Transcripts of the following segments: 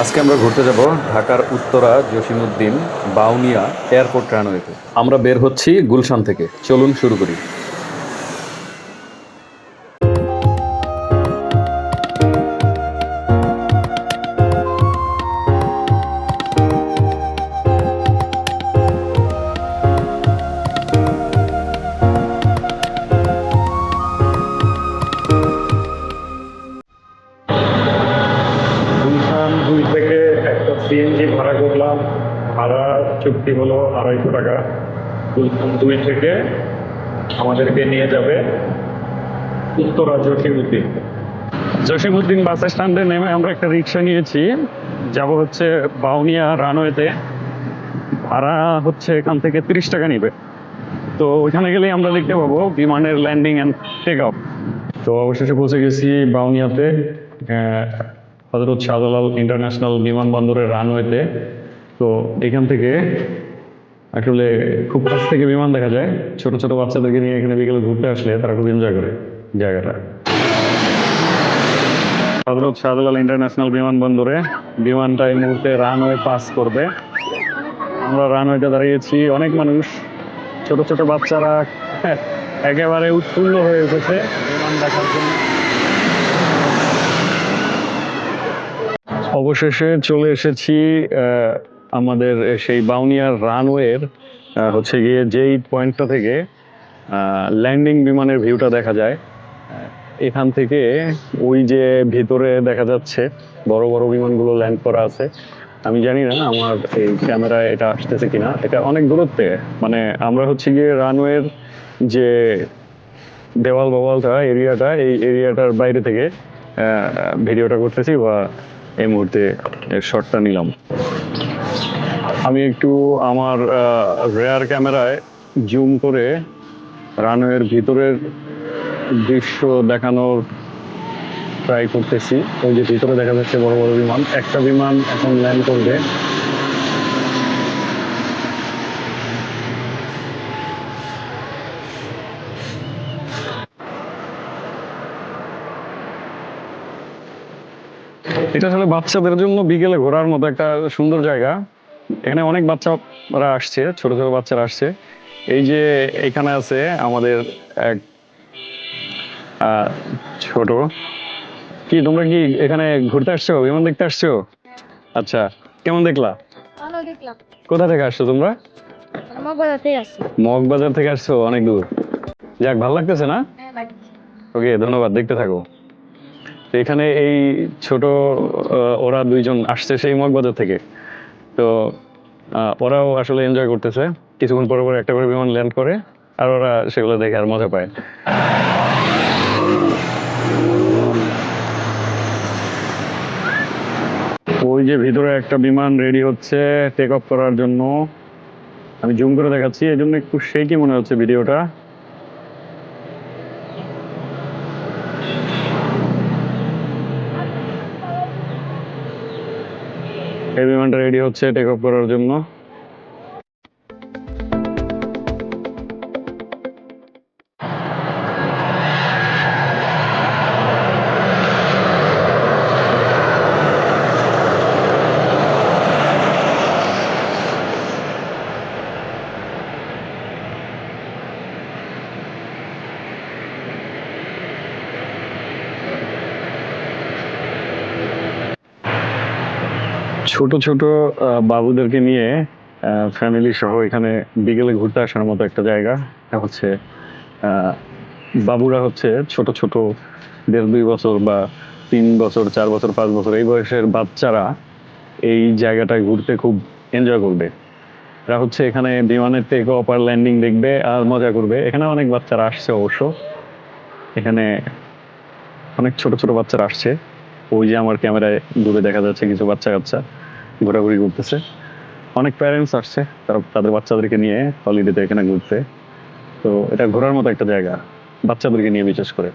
আজকে আমরা ঘুরতে যাব ঢাকার উত্তরা জসিমুদ্দিন বাউনিয়া এয়ারপোর্ট রানওয়েতে আমরা বের হচ্ছি গুলশান থেকে। চলুন শুরু করি। সিএনজি ভাড়া করলাম, ভাড়া চুক্তি হলো আড়াইশো টাকা। গুলশান দুই থেকে আমাদেরকে নিয়ে যাবে উত্তরা জসিমুদ্দিন জসিমুদ্দিন বাস স্ট্যান্ডে নেমে আমরা একটা রিক্সা নিয়েছি। যাব হচ্ছে বাউনিয়া রানওয়েতে। ভাড়া হচ্ছে এখান থেকে তিরিশ টাকা নিবে। তো ওইখানে গেলেই আমরা দেখতে পাবো বিমানের ল্যান্ডিং অ্যান্ড টেক অফ তো অবশেষে পৌঁছে গেছি বাউনিয়াতে। হজরত শাহজালাল ইন্টারন্যাশনাল বিমানবন্দরের রানওয়েতে। তো এখান থেকে আসলে খুব কাছ থেকে বিমান দেখা যায়। ছোট ছোট বাচ্চাদেরকে নিয়ে এখানে বিকেলে ঘুরতে আসলে তারা খুব এনজয় করে জায়গাটা। হজরত শাহজালাল ইন্টারন্যাশনাল বিমানবন্দরে বিমানটা এই মুহূর্তে রানওয়ে পাস করবে। আমরা রানওয়েতে দাঁড়িয়েছি, অনেক মানুষ, ছোট ছোট বাচ্চারা একেবারে উৎফুল্ল হয়ে উঠেছে বিমান দেখার জন্য। অবশেষে চলে এসেছি আমাদের সেই বাউনিয়ার রানওয়ের হচ্ছে গিয়ে যেই পয়েন্টটা থেকে ল্যান্ডিং বিমানের ভিউটা দেখা যায় এখান থেকে ওই যে ভিতরে দেখা যাচ্ছে বড় বড় বিমানগুলো ল্যান্ড করা আছে। আমি জানি না আমার এই ক্যামেরায় এটা আসতেছে কিনা, এটা অনেক দূরত্বে মানে আমরা হচ্ছে গিয়ে রানওয়ের যে দেওয়াল বওয়ালটা, এরিয়াটা, এই এরিয়াটার বাইরে থেকে ভিডিওটা করতেছি বা এই মুহূর্তে শটটা নিলাম। আমি একটু আমার রেয়ার ক্যামেরায় জুম করে রানওয়ের ভিতরের দৃশ্য দেখানোর ট্রাই করতেছি। ওই যে ভিতরে দেখা যাচ্ছে বড় বড় বিমান। একটা বিমান এখন ল্যান্ড করবে। এটা আসলে বাচ্চাদের জন্য বিকেলে ঘোরার মতো একটা সুন্দর জায়গা। এখানে অনেক বাচ্চারা আসছে ছোট ছোট বাচ্চারা আসছে। এই যে এখানে আছে আমাদের এক ছোট। কি তোমরা কি এখানে ঘুরতে আসছো? বিমান দেখতে আসছো? আচ্ছা কেমন দেখলা? ভালো দেখলাম। কোথা থেকে আসছো তোমরা? আসছি। মগবাজার থেকে আসছো অনেক দূর। যাক ভালো লাগতেছে না? হ্যাঁ ওকে ধন্যবাদ দেখতে থাকো। তো এখানে এই ছোট ওরা দুইজন আসছে সেই মগবাজার থেকে। তো ওরাও আসলে এনজয় করতেছে। কিছুক্ষণ পরে পরে একটা করে বিমান ল্যান্ড করে, আর ওরা সেগুলো দেখে আর মজা পায়। ওই যে ভিতরে একটা বিমান রেডি হচ্ছে টেক অফ করার জন্য। আমি জুম করে দেখাচ্ছি এই জন্য একটু সেই মনে হচ্ছে ভিডিওটা। এই বিমানটা রেডি হচ্ছে টেক অফ করার জন্য। ছোট ছোট বাবুদেরকে নিয়ে ফ্যামিলি সহ এখানে বিকেলে ঘুরতে আসার মতো একটা জায়গা। হচ্ছে বাবুরা হচ্ছে ছোট ছোট দেড় দুই বছর বা তিন বছর, চার বছর, পাঁচ বছর এই বয়সের বাচ্চারা এই জায়গাটায় ঘুরতে খুব এনজয় করবে। এরা হচ্ছে এখানে বিমানের টেক অফ আর ল্যান্ডিং দেখবে আর মজা করবে। এখানে অনেক বাচ্চারা আসছে অবশ্য। এখানে অনেক ছোট ছোট বাচ্চারা আসছে। ওই যে আমার ক্যামেরায় দূরে দেখা যাচ্ছে কিছু বাচ্চা কাচ্চা ঘোরাঘুরি করতেছে। অনেক প্যারেন্টস আসছে, তারা তাদের বাচ্চাদেরকে নিয়ে হলিডেতে এখানে ঘুরতে। তো এটা ঘোরার মতো একটা জায়গা, বাচ্চাদেরকে নিয়ে বিশেষ করে।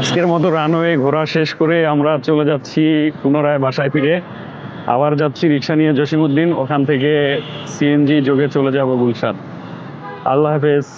আজকের মতো রানওয়ে ঘোরা শেষ করে আমরা চলে যাচ্ছি পুনরায় বাসায় ফিরে। আবার যাচ্ছি রিক্সা নিয়ে জসিমউদ্দিন, ওখান থেকে সিএনজি যোগে চলে যাব গুলশান। আল্লাহ হাফেজ।